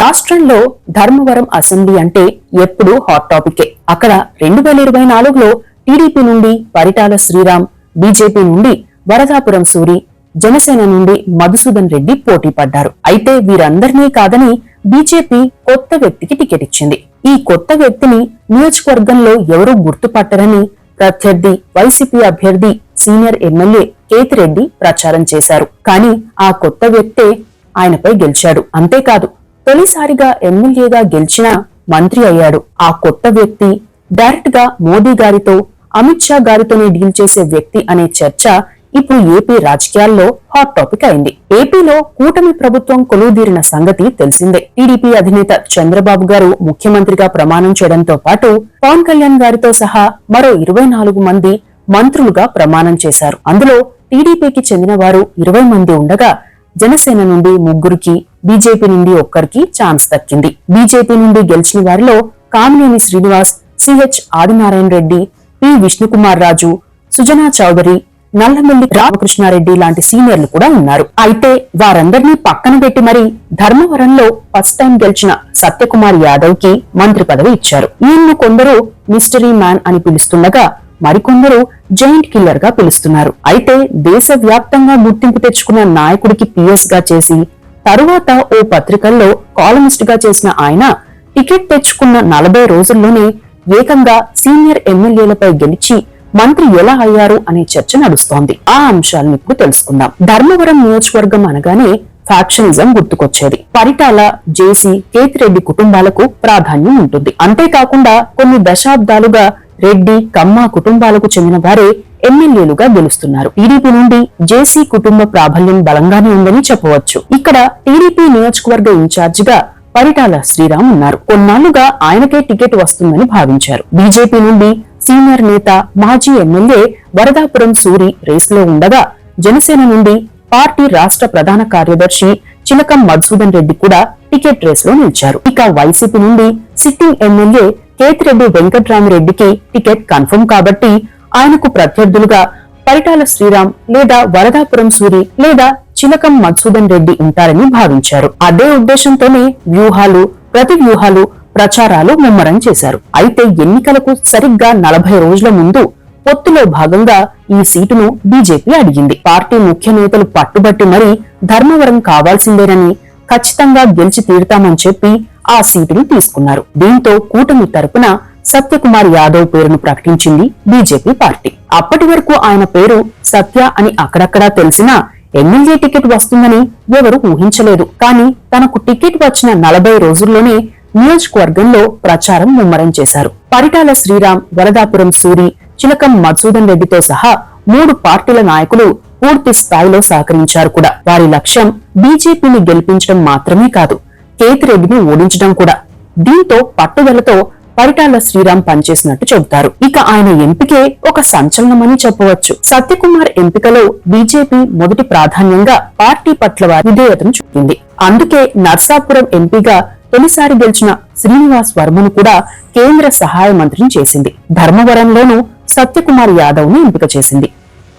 రాష్ట్రంలో ధర్మవరం అసెంబ్లీ అంటే ఎప్పుడూ హాట్ టాపికే. అక్కడ రెండు వేల ఇరవై నాలుగులో టీడీపీ నుండి పరిటాల శ్రీరామ్ బీజేపీ నుండి వరదాపురం సూరి జనసేన నుండి మధుసూదన్ రెడ్డి పోటీ పడ్డారు. అయితే వీరందరినీ కాదని బీజేపీ కొత్త వ్యక్తికి టికెట్ ఇచ్చింది. ఈ కొత్త వ్యక్తిని నియోజకవర్గంలో ఎవరూ గుర్తుపట్టరని ప్రత్యర్థి వైసీపీ అభ్యర్థి సీనియర్ ఎమ్మెల్యే కేతిరెడ్డి ప్రచారం చేశారు. కానీ ఆ కొత్త వ్యక్తే ఆయనపై గెలిచాడు. అంతేకాదు తొలిసారిగా ఎమ్మెల్యేగా గెలిచిన మంత్రి అయ్యాడు. ఆ కొత్త వ్యక్తి డైరెక్ట్గా మోదీ గారితో అమిత్ షా గారితోనే డీల్ చేసే వ్యక్తి అనే చర్చ ఇప్పుడు ఏపీ రాజకీయాల్లో హాట్ టాపిక్ అయింది. ఏపీలో కూటమి ప్రభుత్వం కొలువుదీరిన సంగతి తెలిసిందే. టీడీపీ అధినేత చంద్రబాబు గారు ముఖ్యమంత్రిగా ప్రమాణం చేయడంతో పాటు పవన్ కళ్యాణ్ గారితో సహా మరో ఇరవై నాలుగు మంది మంత్రులుగా ప్రమాణం చేశారు. అందులో టీడీపీకి చెందిన వారు ఇరవై మంది ఉండగా జనసేన నుండి ముగ్గురికి బీజేపీ నుండి ఒక్కరికి ఛాన్స్ దక్కింది. బీజేపీ నుండి గెలిచిన వారిలో కామినేని శ్రీనివాస్ సిహెచ్ ఆదినారాయణ రెడ్డి పి విష్ణుకుమార్ రాజు సుజనా చౌదరి నల్లమల్లి రామకృష్ణారెడ్డి లాంటి సీనియర్లు కూడా ఉన్నారు. అయితే వారందరినీ పక్కన పెట్టి మరి ధర్మవరంలో ఫస్ట్ టైం గెలిచిన సత్యకుమార్ యాదవ్కి మంత్రి పదవి ఇచ్చారు. ఈయన్ను కొందరు మిస్టరీ మ్యాన్ అని పిలుస్తుండగా మరికొందరు జైంట్ కిల్లర్గా పిలుస్తున్నారు. అయితే దేశవ్యాప్తంగా గుర్తింపు తెచ్చుకున్న నాయకుడికి పిఎస్గా చేసి తరువాత ఓ పత్రికల్లో కాలమిస్ట్గా చేసిన ఆయన టికెట్ తెచ్చుకున్న నలభై రోజుల్లోనే ఏకంగా సీనియర్ ఎమ్మెల్యేలపై గెలిచి మంత్రి ఎలా అయ్యారు అనే చర్చ నడుస్తోంది. ఆ అంశాలను ఇప్పుడు తెలుసుకుందాం. ధర్మవరం నియోజకవర్గం అనగానే ఫ్యాక్షనిజం గుర్తుకొచ్చేది. పరిటాల జేసీ కేతిరెడ్డి కుటుంబాలకు ప్రాధాన్యం ఉంటుంది. అంతేకాకుండా కొన్ని దశాబ్దాలుగా రెడ్డి కమ్మ కుటుంబాలకు చెందిన వారే ఎమ్మెల్యేలుగా గెలుస్తున్నారు. టీడీపీ నుండి జేసీ కుటుంబ ప్రాబల్యం బలంగానే ఉందని చెప్పవచ్చు. ఇక్కడ టీడీపీ నియోజకవర్గ ఇన్ఛార్జిగా పరిటాల శ్రీరామ్ ఉన్నారు. కొన్నాళ్ళుగా ఆయనకే టికెట్ వస్తుందని భావించారు. బీజేపీ నుండి సీనియర్ నేత మాజీ ఎమ్మెల్యే వరదాపురం సూరి రేసులో ఉండగా జనసేన నుండి పార్టీ రాష్ట్ర ప్రధాన కార్యదర్శి చిలకం మధుసూదన్ రెడ్డి కూడా టికెట్ రేసులో నిలిచారు. ఇక వైసీపీ నుండి సిట్టింగ్ ఎమ్మెల్యే కేతిరెడ్డి వెంకట్రామిరెడ్డికి టికెట్ కన్ఫర్మ్ కాబట్టి ఆయనకు ప్రత్యర్థులుగా పరిటాల శ్రీరామ్ లేదా వరదాపురం సూరి లేదా చిలకం మధుసూదన్ రెడ్డి ఉంటారని భావించారు. అదే ఉద్దేశంతోనే వ్యూహాలు ప్రతి వ్యూహాలు ప్రచారాలు ముమ్మరం చేశారు. అయితే ఎన్నికలకు సరిగ్గా నలభై రోజుల ముందు పొత్తులో భాగంగా ఈ సీటును బీజేపీ అడిగింది. పార్టీ ముఖ్య నేతలు పట్టుబట్టి మరీ ధర్మవరం కావాల్సిందేనని ఖచ్చితంగా గెలిచి తీరుతామని చెప్పి ఆ సీటును తీసుకున్నారు. దీంతో కూటమి తరపున సత్యకుమార్ యాదవ్ పేరును ప్రకటించింది బీజేపీ పార్టీ. అప్పటి వరకు ఆయన పేరు సత్య అని అక్కడక్కడా తెలిసినా ఎమ్మెల్యే టికెట్ వస్తుందని ఎవరు ఊహించలేదు. కానీ తనకు టికెట్ వచ్చిన నలభై రోజుల్లోనే నియోజకవర్గంలో ప్రచారం ముమ్మరం చేశారు. పరిటాల శ్రీరామ్ వరదాపురం సూరి చిలకం మధుసూదన్ రెడ్డితో సహా మూడు పార్టీల నాయకులు పూర్తి స్థాయిలో సహకరించారు కూడా. వారి లక్ష్యం బీజేపీని గెలిపించడం మాత్రమే కాదు కేతిరెడ్డిని ఓడించడం కూడా. దీంతో పట్టుదలతో పరిటాల శ్రీరామ్ పనిచేసినట్టు చెబుతారు. ఇక ఆయన ఎంపికే ఒక సంచలనమని చెప్పవచ్చు. సత్యకుమార్ ఎంపికలో బీజేపీ మొదటి ప్రాధాన్యంగా పార్టీ పట్ల వారి విధేయతను చూపింది. అందుకే నర్సాపురం ఎంపీగా తొలిసారి గెలిచిన శ్రీనివాస్ వర్మను కూడా కేంద్ర సహాయ మంత్రిని చేసింది. ధర్మవరంలోనూ సత్యకుమార్ యాదవ్ను ఎంపిక చేసింది.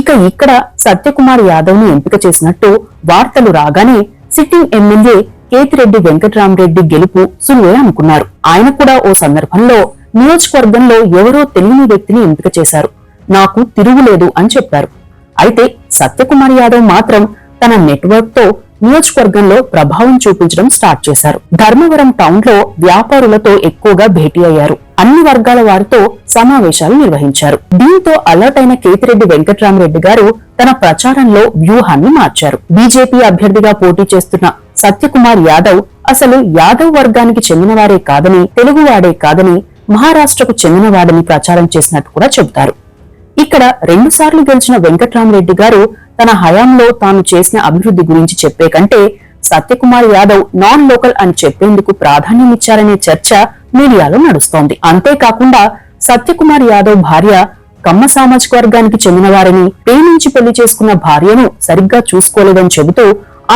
ఇక ఇక్కడ సత్యకుమార్ యాదవ్ను ఎంపిక చేసినట్టు వార్తలు రాగానే సిట్టింగ్ ఎమ్మెల్యే కేతిరెడ్డి వెంకట్రామరెడ్డి గెలుపు సులువే అనుకున్నారు. ఆయన కూడా ఓ సందర్భంలో నియోజకవర్గంలో ఎవరో తెలియని వ్యక్తిని ఎంపిక చేశారు. నాకు తిరుగులేదు అని చెప్పారు. అయితే సత్యకుమార్ యాదవ్ మాత్రం తన నెట్వర్క్తో నియోజకవర్గంలో ప్రభావం చూపించడం స్టార్ట్ చేశారు. ధర్మవరం టౌన్లో వ్యాపారులతో ఎక్కువగా భేటీ అయ్యారు. అన్ని వర్గాల వారితో సమావేశాలు నిర్వహించారు. దీంతో అలర్ట్ అయిన కేతిరెడ్డి వెంకట్రామరెడ్డి గారు తన ప్రచారంలో వ్యూహాన్ని మార్చారు. బీజేపీ అభ్యర్థిగా పోటీ చేస్తున్న సత్యకుమార్ యాదవ్ అసలు యాదవ్ వర్గానికి చెందినవారే కాదని తెలుగువాడే కాదని మహారాష్ట్రకు చెందినవాడని ప్రచారం చేసినట్టు కూడా చెబుతారు. ఇక్కడ రెండుసార్లు గెలిచిన వెంకట్రామరెడ్డి గారు తన హయాంలో తాను చేసిన అభివృద్ధి గురించి చెప్పే కంటే సత్యకుమార్ యాదవ్ నాన్ లోకల్ అని చెప్పేందుకు ప్రాధాన్యమిచ్చారనే చర్చ మీడియాలో నడుస్తోంది. అంతేకాకుండా సత్యకుమార్ యాదవ్ భార్య కమ్మ సామాజిక వర్గానికి చెందిన వారిని ప్రేమించి పెళ్ళి చేసుకున్న భార్యను సరిగ్గా చూసుకోలేదని చెబుతూ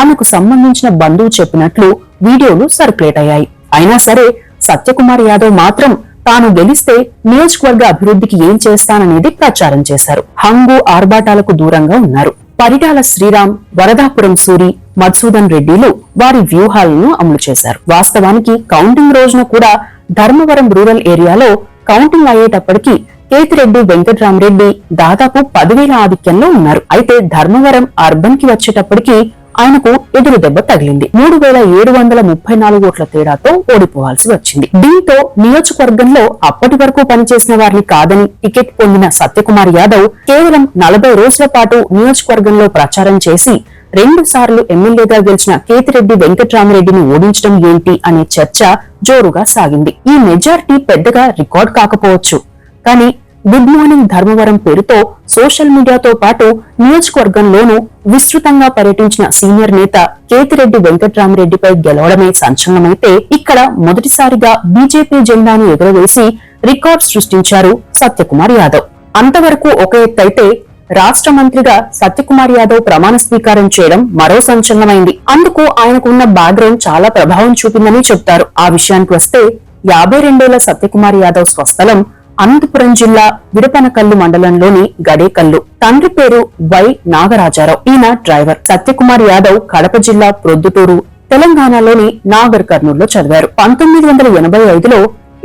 ఆమెకు సంబంధించిన బంధువు చెప్పినట్లు వీడియోలు సర్క్యులేట్ అయ్యాయి. అయినా సరే సత్యకుమార్ యాదవ్ మాత్రం తాను గెలిస్తే నియోజకవర్గ అభివృద్ధికి ఏం చేస్తాననేది ప్రచారం చేశారు. హంగు ఆర్భాటాలకు దూరంగా ఉన్నారు. పరిటాల శ్రీరామ్ వరదాపురం సూరి మధుసూదన్ రెడ్డిలు వారి వ్యూహాలను అమలు చేశారు. వాస్తవానికి కౌంటింగ్ రోజున కూడా ధర్మవరం రూరల్ ఏరియాలో కౌంటింగ్ అయ్యేటప్పటికి కేతిరెడ్డి వెంకట్రామరెడ్డి దాదాపు పదివేల ఆధిక్యంలో ఉన్నారు. అయితే ధర్మవరం అర్బన్కి వచ్చేటప్పటికి ఆయనకు ఎదురు దెబ్బ తగిలింది. మూడు వేల ఏడు వందల ముప్పై నాలుగు ఓట్ల తేడాతో ఓడిపోవాల్సి వచ్చింది. దీంతో నియోజకవర్గంలో అప్పటి వరకు పనిచేసిన వారిని కాదని టికెట్ పొందిన సత్యకుమార్ యాదవ్ కేవలం నలభై రోజుల పాటు నియోజకవర్గంలో ప్రచారం చేసి రెండు సార్లు ఎమ్మెల్యేగా గెలిచిన కేతిరెడ్డి వెంకట్రామరెడ్డిని ఓడించడం ఏంటి అనే చర్చ జోరుగా సాగింది. ఈ మెజార్టీ పెద్దగా రికార్డ్ కాకపోవచ్చు. కానీ గుడ్ మార్నింగ్ ధర్మవరం పేరుతో సోషల్ మీడియాతో పాటు నియోజకవర్గంలోనూ విస్తృతంగా పర్యటించిన సీనియర్ నేత కేతిరెడ్డి వెంకట్రామరెడ్డిపై గెలవడమే సంచలనమైతే ఇక్కడ మొదటిసారిగా బీజేపీ జెండాను ఎగురవేసి రికార్డ్ సృష్టించారు సత్యకుమార్ యాదవ్. అంతవరకు ఒక ఎత్తైతే రాష్ట్ర మంత్రిగా సత్యకుమార్ యాదవ్ ప్రమాణ స్వీకారం చేయడం మరో సంచలనమైంది. అందుకు ఆయనకున్న బ్యాక్గ్రౌండ్ చాలా ప్రభావం చూపిందని చెప్తారు. ఆ విషయానికి వస్తే యాభై రెండేళ్ళ సత్యకుమార్ యాదవ్ స్వస్థలం అనంతపురం జిల్లా విడపనకల్లు మండలంలోని గడేకల్లు. తండ్రి పేరు వై నాగరాజారావు. ఈయన డ్రైవర్. సత్యకుమార్ యాదవ్ కడప జిల్లా ప్రొద్దుటూరు తెలంగాణలోని నాగర్ కర్నూల్లో చదివారు. పంతొమ్మిది వందల ఎనభై ఐదులో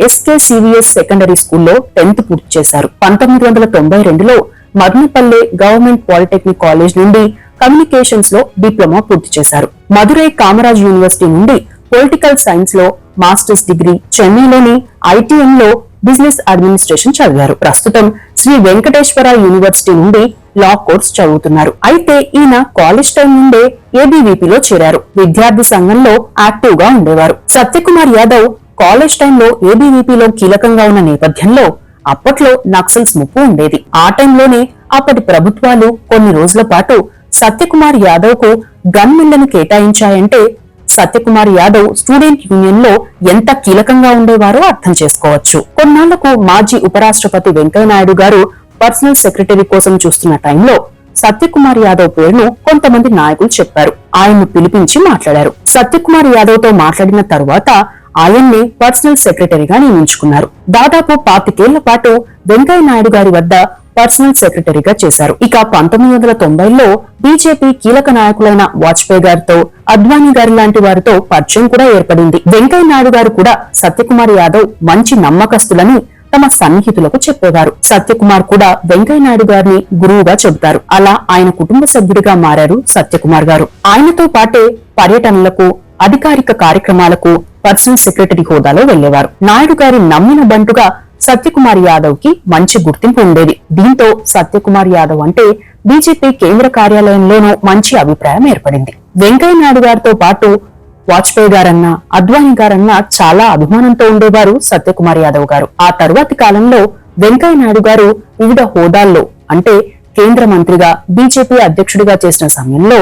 ఎస్కే సివిఎస్ సెకండరీ స్కూల్లో టెన్త్ పూర్తి చేశారు. పంతొమ్మిది వందల తొంభై రెండులో మదనపల్లె గవర్నమెంట్ పాలిటెక్నిక్ కాలేజ్ నుండి కమ్యూనికేషన్స్లో డిప్లొమా పూర్తి చేశారు. మదురై కామరాజ్ యూనివర్సిటీ నుండి పొలిటికల్ సైన్స్లో మాస్టర్స్ డిగ్రీ చెన్నైలోని ఐటీఎం లో బిజినెస్ అడ్మినిస్ట్రేషన్ చదివారు. ప్రస్తుతం శ్రీ వెంకటేశ్వర యూనివర్సిటీ నుండి లా కోర్స్ చదువుతున్నారు. అయితే ఈయన కాలేజ్ టైం నుండే ఏబీవీపీలో చేరారు. విద్యార్థి సంఘంలో యాక్టివ్గా ఉండేవారు. సత్యకుమార్ యాదవ్ కాలేజ్ టైంలో ఏబీవీపీలో కీలకంగా ఉన్న నేపథ్యంలో అప్పట్లో నక్సల్స్ ముప్పు ఉండేది. ఆ టైంలోనే అప్పటి ప్రభుత్వాలు కొన్ని రోజుల పాటు సత్యకుమార్ యాదవ్కు గన్మెన్లను కేటాయించాయంటే సత్యకుమార్ యాదవ్ స్టూడెంట్ యూనియన్లో ఎంత కీలకంగా ఉండేవారో అర్థం చేసుకోవచ్చు. కొన్నాళ్ళకు మాజీ ఉపరాష్ట్రపతి వెంకయ్యనాయుడు గారు పర్సనల్ సెక్రటరీ కోసం చూస్తున్న టైంలో సత్యకుమార్ యాదవ్ పేరును కొంతమంది నాయకులు చెప్పారు. ఆయన్ను పిలిపించి మాట్లాడారు. సత్యకుమార్ యాదవ్తో మాట్లాడిన తరువాత ఆయన్నే పర్సనల్ సెక్రటరీగా నియమించుకున్నారు. దాదాపు పాతికేళ్ళ పాటు వెంకయ్య నాయుడు గారి వద్ద పర్సనల్ సెక్రటరీగా చేశారు. ఇక పంతొమ్మిది వందల తొంభైలో బీజేపీ కీలక నాయకులైన వాజ్పేయి గారితో అద్వానీ గారి లాంటి వారితో పరిచయం కూడా ఏర్పడింది. వెంకయ్య నాయుడు గారు కూడా సత్యకుమార్ యాదవ్ మంచి నమ్మకస్తులని తమ సన్నిహితులకు చెప్పేవారు. సత్యకుమార్ కూడా వెంకయ్య నాయుడు గారిని గురువుగా చెబుతారు. అలా ఆయన కుటుంబ సభ్యుడిగా మారారు సత్యకుమార్ గారు. ఆయనతో పాటే పర్యటనలకు అధికారిక కార్యక్రమాలకు పర్సనల్ సెక్రటరీ హోదాలో వెళ్ళేవారు నాయుడు గారి నమ్మిన బంటుగా సత్యకుమార్ యాదవ్కి మంచి గుర్తింపు ఉండేది. దీంతో సత్యకుమార్ యాదవ్ అంటే బీజేపీ కేంద్ర కార్యాలయంలోనూ మంచి అభిప్రాయం ఏర్పడింది. వెంకయ్య నాయుడు గారితో పాటు వాజ్పేయి గారన్నా అద్వానీ గారన్నా చాలా అభిమానంతో ఉండేవారు సత్యకుమార్ యాదవ్ గారు. ఆ తరువాతి కాలంలో వెంకయ్యనాయుడు గారు వివిధ హోదాల్లో అంటే కేంద్ర మంత్రిగా బీజేపీ అధ్యక్షుడిగా చేసిన సమయంలో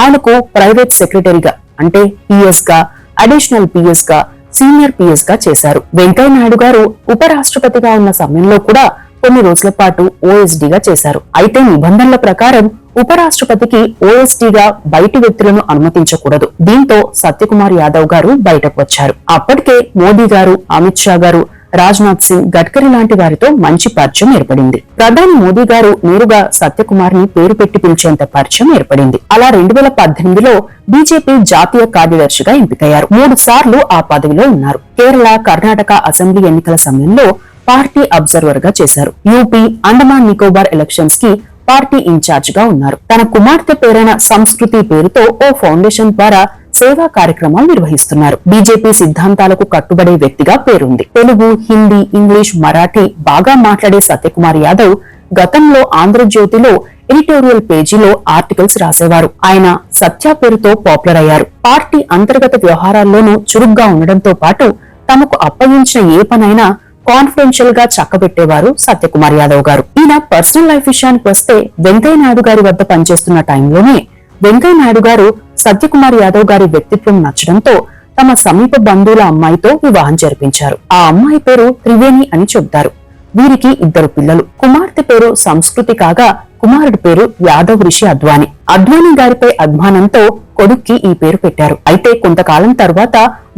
ఆయనకు ప్రైవేట్ సెక్రటరీగా అంటే పిఎస్గా అడిషనల్ పిఎస్గా సీనియర్ పిఎస్గా చేశారు. వెంకయ్య నాయుడు గారు ఉపరాష్ట్రపతిగా ఉన్న సమయంలో కూడా కొన్ని రోజుల పాటు ఓఎస్డీగా చేశారు. అయితే నిబంధనల ప్రకారం ఉపరాష్ట్రపతికి ఓఎస్డీగా బయటి వ్యక్తులను అనుమతించకూడదు. దీంతో సత్యకుమార్ యాదవ్ గారు బయటకు వచ్చారు. అప్పటికే మోదీ గారు అమిత్ షా గారు రాజ్నాథ్ సింగ్ గడ్కరీ లాంటి వారితో మంచి పరిచయం ఏర్పడింది. ప్రధాని మోదీ గారు నేరుగా సత్యకుమార్ని పేరు పెట్టి పిలిచేంత పరిచయం ఏర్పడింది. అలా రెండు వేల పద్దెనిమిదిలో బీజేపీ జాతీయ కార్యదర్శిగా ఎంపికయ్యారు. మూడు సార్లు ఆ పదవిలో ఉన్నారు. కేరళ కర్ణాటక అసెంబ్లీ ఎన్నికల సమయంలో పార్టీ అబ్జర్వర్గా చేశారు. యూపీ అండమాన్ నికోబార్ ఎలక్షన్స్కి పార్టీ ఇన్ఛార్జ్గా ఉన్నారు. తన కుమార్తె పేరైన సంస్కృతి పేరుతో ఓ ఫౌండేషన్ ద్వారా సేవా కార్యక్రమాలు నిర్వహిస్తున్నారు. బీజేపీ సిద్ధాంతాలకు కట్టుబడే వ్యక్తిగా పేరుంది. తెలుగు హిందీ ఇంగ్లీష్ మరాఠీ బాగా మాట్లాడే సత్యకుమార్ యాదవ్ గతంలో ఆంధ్రజ్యోతిలో ఎడిటోరియల్ పేజీలో ఆర్టికల్స్ రాసేవారు. ఆయన సత్య పేరుతో పాపులర్ అయ్యారు. పార్టీ అంతర్గత వ్యవహారాల్లోనూ చురుగ్గా ఉండడంతో పాటు తమకు అప్పగించిన ఏ పనైనా కాన్ఫిడెన్షియల్గా చక్కబెట్టేవారు సత్యకుమార్ యాదవ్ గారు. ఈయన పర్సనల్ లైఫ్ విషయానికి వస్తే వెంకయ్య నాయుడు గారి వద్ద పనిచేస్తున్న టైంలోనే వెంకయ్య నాయుడు గారు సత్యకుమార్ యాదవ్ గారి వ్యక్తిత్వం నచ్చడంతో తమ సమీప బంధువుల అమ్మాయితో వివాహం జరిపించారు. ఆ అమ్మాయి పేరు త్రివేణి అని చెబుతారు. వీరికి ఇద్దరు పిల్లలు. కుమార్తె పేరు సంస్కృతి కాగా కుమారుడి పేరు యాదవ్ ఋషి అద్వాని. అద్వాని గారిపై అభిమానంతో కొడుక్కి ఈ పేరు పెట్టారు. అయితే కొంతకాలం తర్వాత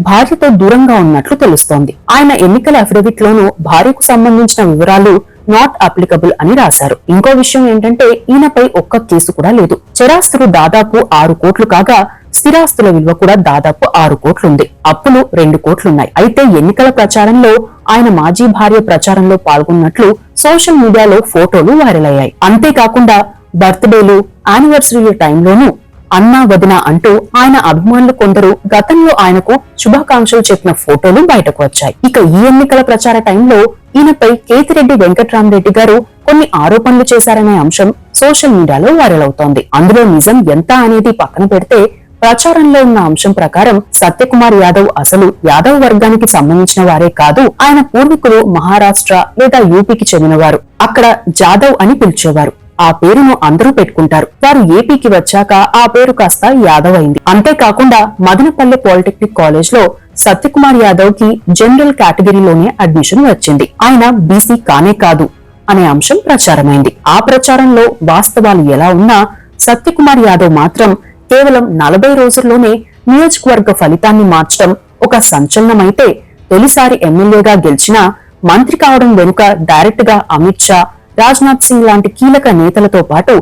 భార్యతో దూరంగా ఉన్నట్లు తెలుస్తోంది. ఆయన ఎన్నికల అఫిడవిట్ లోనూ భార్యకు సంబంధించిన వివరాలు నాట్ అప్లికబుల్ అని రాశారు. ఇంకో విషయం ఏంటంటే ఈయనపై ఒక్క కేసు కూడా లేదు. చరాస్తులు దాదాపు ఆరు కోట్లు కాగా స్థిరాస్తుల విలువ కూడా దాదాపు ఆరు కోట్లుంది. అప్పులు రెండు కోట్లున్నాయి. అయితే ఎన్నికల ప్రచారంలో ఆయన మాజీ భార్య ప్రచారంలో పాల్గొన్నట్లు సోషల్ మీడియాలో ఫోటోలు వైరల్ అయ్యాయి. అంతేకాకుండా బర్త్డేలు యానివర్సరీల టైంలోనూ అన్నా వదిన అంటూ ఆయన అభిమానులు కొందరు గతంలో ఆయనకు శుభాకాంక్షలు చెప్పిన ఫోటోలు బయటకు వచ్చాయి. ఇక ఈ ఎన్నికల ప్రచార టైంలో ఈయనపై కేతిరెడ్డి వెంకట్రామరెడ్డి గారు కొన్ని ఆరోపణలు చేశారనే అంశం సోషల్ మీడియాలో వైరల్ అవుతోంది. అందులో నిజం ఎంత అనేది పక్కన పెడితే ప్రచారంలో ఉన్న అంశం ప్రకారం సత్యకుమార్ యాదవ్ అసలు యాదవ్ వర్గానికి సంబంధించిన వారే కాదు ఆయన పూర్వీకులు మహారాష్ట్ర లేదా యూపీకి చెందినవారు. అక్కడ జాదవ్ అని పిలిచేవారు. ఆ పేరును అందరూ పెట్టుకుంటారు. వారు ఏపీకి వచ్చాక ఆ పేరు కాస్త యాదవ్ అయింది అంతేకాకుండా మదనపల్లె పాలిటెక్నిక్ కాలేజ్లో సత్యకుమార్ యాదవ్కి జనరల్ కేటగిరీలోనే అడ్మిషన్ వచ్చింది. ఆయన బీసీ కానే కాదు అనే అంశం ప్రచారమైంది. ఆ ప్రచారంలో వాస్తవాలు ఎలా ఉన్నా సత్యకుమార్ యాదవ్ మాత్రం కేవలం నలభై రోజుల్లోనే నియోజకవర్గ ఫలితాన్ని మార్చడం ఒక సంచలనమైతే తొలిసారి ఎమ్మెల్యేగా గెలిచినా మంత్రి కావడం వెనుక డైరెక్ట్గా అమిత్ షా రాజ్నాథ్ సింగ్ లాంటి కీలక నేతలతో పాటు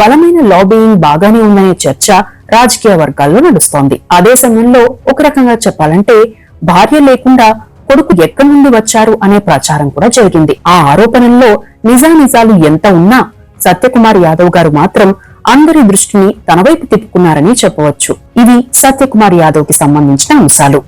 బలమైన లాబీయింగ్ బాగానే ఉందనే చర్చ రాజకీయ వర్గాల్లో నడుస్తోంది. అదే సమయంలో ఒక రకంగా చెప్పాలంటే భార్య లేకుండా కొడుకు ఎక్కడి నుండి వచ్చారు అనే ప్రచారం కూడా జరిగింది. ఆ ఆరోపణల్లో నిజానిజాలు ఎంత ఉన్నా సత్యకుమార్ యాదవ్ గారు మాత్రం అందరి దృష్టిని తన వైపు తిప్పుకున్నారని చెప్పవచ్చు. ఇవి సత్యకుమార్ యాదవ్కి సంబంధించిన అంశాలు.